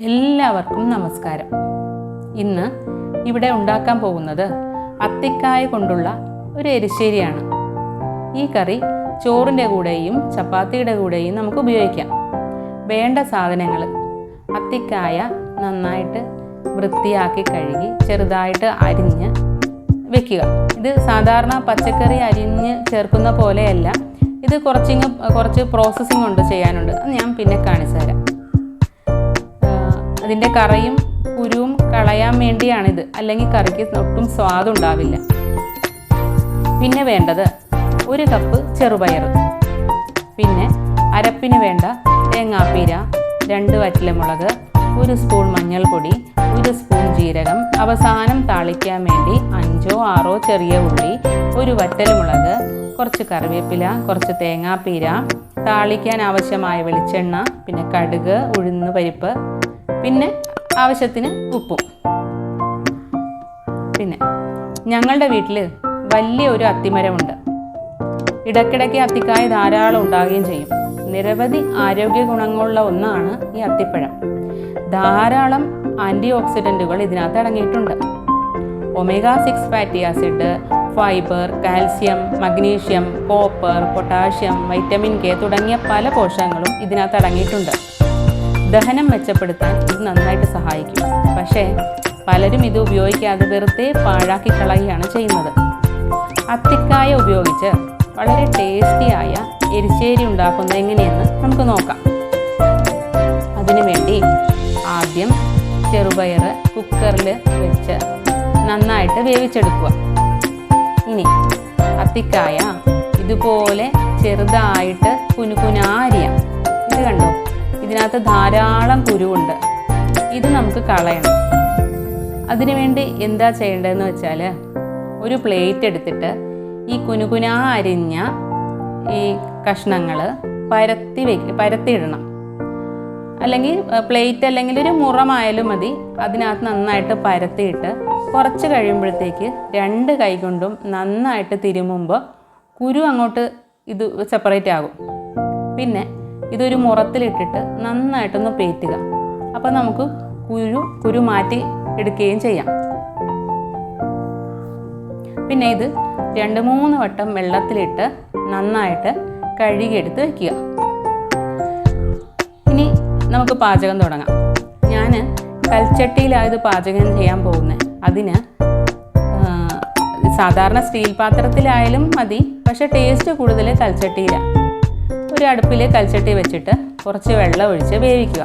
എല്ലാവർക്കും നമസ്കാരം. ഇന്ന് ഇവിടെ ഉണ്ടാക്കാൻ പോകുന്നത് അത്തിക്കായ കൊണ്ടുള്ള ഒരു എരിശ്ശേരിയാണ്. ഈ കറി ചോറിന്റെ കൂടെയും ചപ്പാത്തിയുടെ കൂടെയും നമുക്ക് ഉപയോഗിക്കാം. വേണ്ട സാധനങ്ങൾ അത്തിക്കായ നന്നായിട്ട് വൃത്തിയാക്കി കഴുകി ചെറുതായിട്ട് അരിഞ്ഞ് വെക്കുക. ഇത് സാധാരണ പച്ചക്കറി അരിഞ്ഞ് ചേർക്കുന്ന പോലെയല്ല. ഇത് കുറച്ചിങ് കുറച്ച് പ്രോസസ്സിംഗ് ഉണ്ട് ചെയ്യാനുണ്ട്. അത് ഞാൻ പിന്നെ കാണിച്ചു തരാം അതിന്റെ കറയും കുരുവും കളയാൻ വേണ്ടിയാണിത്. അല്ലെങ്കിൽ കറിക്ക് ഒട്ടും സ്വാദുണ്ടാവില്ല പിന്നെ വേണ്ടത് ഒരു കപ്പ് ചെറുപയർ പിന്നെ അരപ്പിന് വേണ്ട തേങ്ങാപ്പീര രണ്ട് വറ്റലമുളക് ഒരു സ്പൂൺ മഞ്ഞൾപ്പൊടി ഒരു സ്പൂൺ ജീരകം അവസാനം താളിക്കാൻ വേണ്ടി അഞ്ചോ ആറോ ചെറിയ ഉള്ളി ഒരു വറ്റൽമുളക് കുറച്ച് കറിവേപ്പില കുറച്ച് തേങ്ങാപ്പീര താളിക്കാൻ ആവശ്യമായ വെളിച്ചെണ്ണ പിന്നെ കടുക് ഉഴുന്ന് പരിപ്പ് പിന്നെ ആവശ്യത്തിന് ഉപ്പും. പിന്നെ ഞങ്ങളുടെ വീട്ടിൽ വലിയ ഒരു അത്തിമരമുണ്ട്. ഇടയ്ക്കിടയ്ക്ക് അത്തിക്കായ ധാരാളം ഉണ്ടാകുകയും ചെയ്യും. നിരവധി ആരോഗ്യ ഗുണങ്ങളുള്ള ഒന്നാണ് ഈ അത്തിപ്പഴം. ധാരാളം ആന്റി ഓക്സിഡന്റുകൾ ഇതിനകത്ത് അടങ്ങിയിട്ടുണ്ട്. Omega six fatty acid fibre calcium magnesium copper potassium vitamin K തുടങ്ങിയ പല പോഷകങ്ങളും ഇതിനകത്ത് അടങ്ങിയിട്ടുണ്ട്. ദഹനം മെച്ചപ്പെടുത്താൻ ഇത് നന്നായിട്ട് സഹായിക്കും. പക്ഷേ പലരും ഇത് ഉപയോഗിക്കാതെ വെറുതെ പാഴാക്കി കളയുകയാണ് ചെയ്യുന്നത്. അത്തിക്കായ ഉപയോഗിച്ച് വളരെ ടേസ്റ്റിയായ എരിശ്ശേരി ഉണ്ടാക്കുന്നത് എങ്ങനെയെന്ന് നമുക്ക് നോക്കാം. അതിനുവേണ്ടി ആദ്യം ചെറുപയർ കുക്കറിൽ വെച്ച് നന്നായിട്ട് വേവിച്ചെടുക്കുക. ഇനി അത്തിക്കായ ഇതുപോലെ ചെറുതായിട്ട് കുനുകുനാരിയാം. ഇത് കണ്ടോ? ഇതിനകത്ത് ധാരാളം കുരുവുണ്ട്. ഇത് നമുക്ക് കളയണം. അതിനുവേണ്ടി എന്താ ചെയ്യേണ്ടതെന്ന് വെച്ചാൽ ഒരു പ്ലേറ്റ് എടുത്തിട്ട് ഈ കുനുകുനാ അരിഞ്ഞ ഈ കഷ്ണങ്ങൾ പരത്തി വെക്ക പരത്തിയിടണം. അല്ലെങ്കിൽ പ്ലേറ്റ് അല്ലെങ്കിൽ ഒരു മുറമായാലും മതി. അതിനകത്ത് നന്നായിട്ട് പരത്തിയിട്ട് കുറച്ച് കഴിയുമ്പോഴത്തേക്ക് രണ്ട് കൈ കൊണ്ടും നന്നായിട്ട് തിരുമുമ്പോൾ കുരു അങ്ങോട്ട് ഇത് സെപ്പറേറ്റ് ആകും. പിന്നെ ഇതൊരു മുറത്തിലിട്ടിട്ട് നന്നായിട്ടൊന്ന് പേറ്റുക. അപ്പോൾ നമുക്ക് കുരു കുരു മാറ്റി എടുക്കുകയും ചെയ്യാം. പിന്നെ ഇത് രണ്ട് മൂന്ന് വട്ടം വെള്ളത്തിലിട്ട് നന്നായിട്ട് കഴുകിയെടുത്ത് വയ്ക്കുക ഇനി നമുക്ക് പാചകം തുടങ്ങാം. ഞാൻ കൽച്ചട്ടിയിലാണ് ഇത് പാചകം ചെയ്യാൻ പോകുന്നത്. അതിന് സാധാരണ സ്റ്റീൽ പാത്രത്തിലായാലും മതി പക്ഷേ ടേസ്റ്റ് കൂടുതൽ കൽച്ചട്ടിയിലാണ് ഒരു അടുപ്പിൽ കൽച്ചട്ടി വെച്ചിട്ട് കുറച്ച് വെള്ളം ഒഴിച്ച് വേവിക്കുക.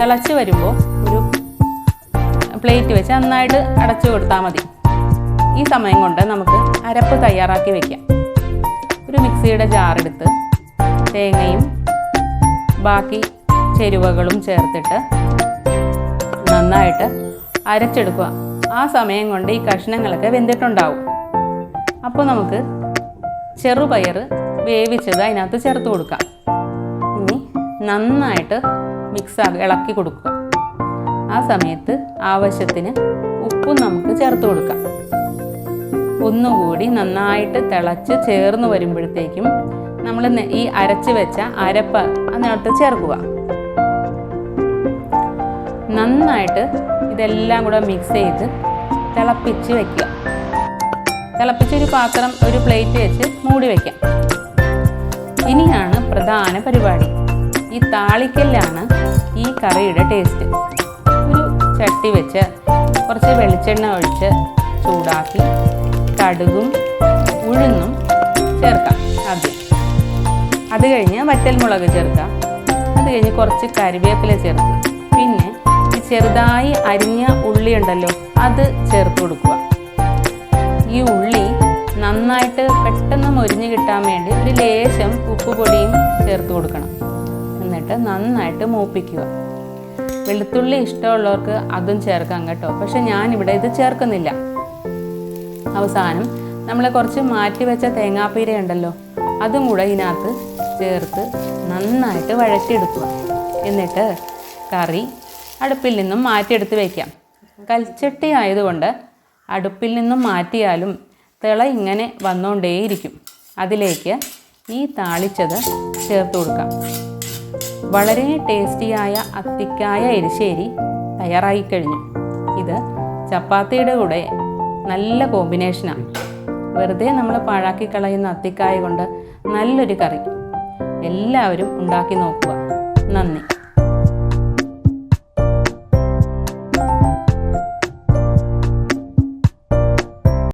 തിളച്ച് വരുമ്പോൾ ഒരു പ്ലേറ്റ് വെച്ച് നന്നായിട്ട് അടച്ചു കൊടുത്താൽ മതി. ഈ സമയം കൊണ്ട് നമുക്ക് അരപ്പ് തയ്യാറാക്കി വെക്കാം. ഒരു മിക്സിയുടെ ജാറെടുത്ത് തേങ്ങയും ബാക്കി ചേരുവകളും ചേർത്തിട്ട് നന്നായിട്ട് അരച്ചെടുക്കുക. ആ സമയം കൊണ്ട് ഈ കഷ്ണങ്ങളൊക്കെ വെന്തിട്ടുണ്ടാവും. അപ്പോൾ നമുക്ക് ചെറുപയർ വേവിച്ചത് അതിനകത്ത് ചേർത്ത് കൊടുക്കാം. ഇനി നന്നായിട്ട് മിക്സ് ഇളക്കി കൊടുക്കുക. ആ സമയത്ത് ആവശ്യത്തിന് ഉപ്പും നമുക്ക് ചേർത്ത് കൊടുക്കാം. ഒന്നുകൂടി നന്നായിട്ട് തിളച്ച് ചേർന്ന് വരുമ്പോഴത്തേക്കും നമ്മൾ ഈ അരച്ച് വെച്ച അരപ്പ് അതിനകത്ത് ചേർക്കുക. നന്നായിട്ട് ഇതെല്ലാം കൂടെ മിക്സ് ചെയ്ത് തിളപ്പിച്ച് വെക്കുക. തിളപ്പിച്ചൊരു പാത്രം ഒരു പ്ലേറ്റ് വെച്ച് മൂടി വയ്ക്കാം ഇനിയാണ് പ്രധാന പരിപാടി. ഈ താളിക്കല്ലാണ് ഈ കറിയുടെ ടേസ്റ്റ് ഒരു ചട്ടി വെച്ച് കുറച്ച് വെളിച്ചെണ്ണ ഒഴിച്ച് ചൂടാക്കി കടുകും ഉഴുന്നും ചേർക്കാം ആദ്യം. അത് കഴിഞ്ഞ് വറ്റൽമുളക് ചേർക്കാം. അത് കഴിഞ്ഞ് കുറച്ച് കരിവേപ്പില ചേർക്കാം. പിന്നെ ചെറുതായി അരിഞ്ഞ ഉള്ളി ഉണ്ടല്ലോ അത് ചേർത്ത് കൊടുക്കുക. ഈ ഉള്ളി നന്നായിട്ട് പെട്ടെന്ന് മൊരിഞ്ഞ് കിട്ടാൻ വേണ്ടി ഒരു ലേശം ഉപ്പുപൊടിയും ചേർത്ത് കൊടുക്കണം. എന്നിട്ട് നന്നായിട്ട് മൂപ്പിക്കുക. വെളുത്തുള്ളി ഇഷ്ടമുള്ളവർക്ക് അതും ചേർക്കാം കേട്ടോ. പക്ഷെ ഞാനിവിടെ ഇത് ചേർക്കുന്നില്ല. അവസാനം നമ്മൾ കുറച്ച് മാറ്റി വെച്ച തേങ്ങാപ്പീര ഉണ്ടല്ലോ അതും കൂടെ ഇതിനകത്ത് ചേർത്ത് നന്നായിട്ട് വഴറ്റിയെടുക്കുക. എന്നിട്ട് കറി അടുപ്പിൽ നിന്നും മാറ്റിയെടുത്ത് വയ്ക്കാം കൽച്ചട്ടി ആയതുകൊണ്ട് അടുപ്പിൽ നിന്നും മാറ്റിയാലും തിള ഇങ്ങനെ വന്നുകൊണ്ടേയിരിക്കും അതിലേക്ക് ഈ താളിച്ചത് ചേർത്ത് കൊടുക്കാം. വളരെ ടേസ്റ്റിയായ അത്തിക്കായ എരിശ്ശേരി തയ്യാറായി കഴിഞ്ഞു. ഇത് ചപ്പാത്തിയുടെ കൂടെ നല്ല കോമ്പിനേഷനാണ് വെറുതെ നമ്മൾ പാഴാക്കി കളയുന്ന അത്തിക്കായ കൊണ്ട് നല്ലൊരു കറി. എല്ലാവരും ഉണ്ടാക്കി നോക്കുക. നന്ദി.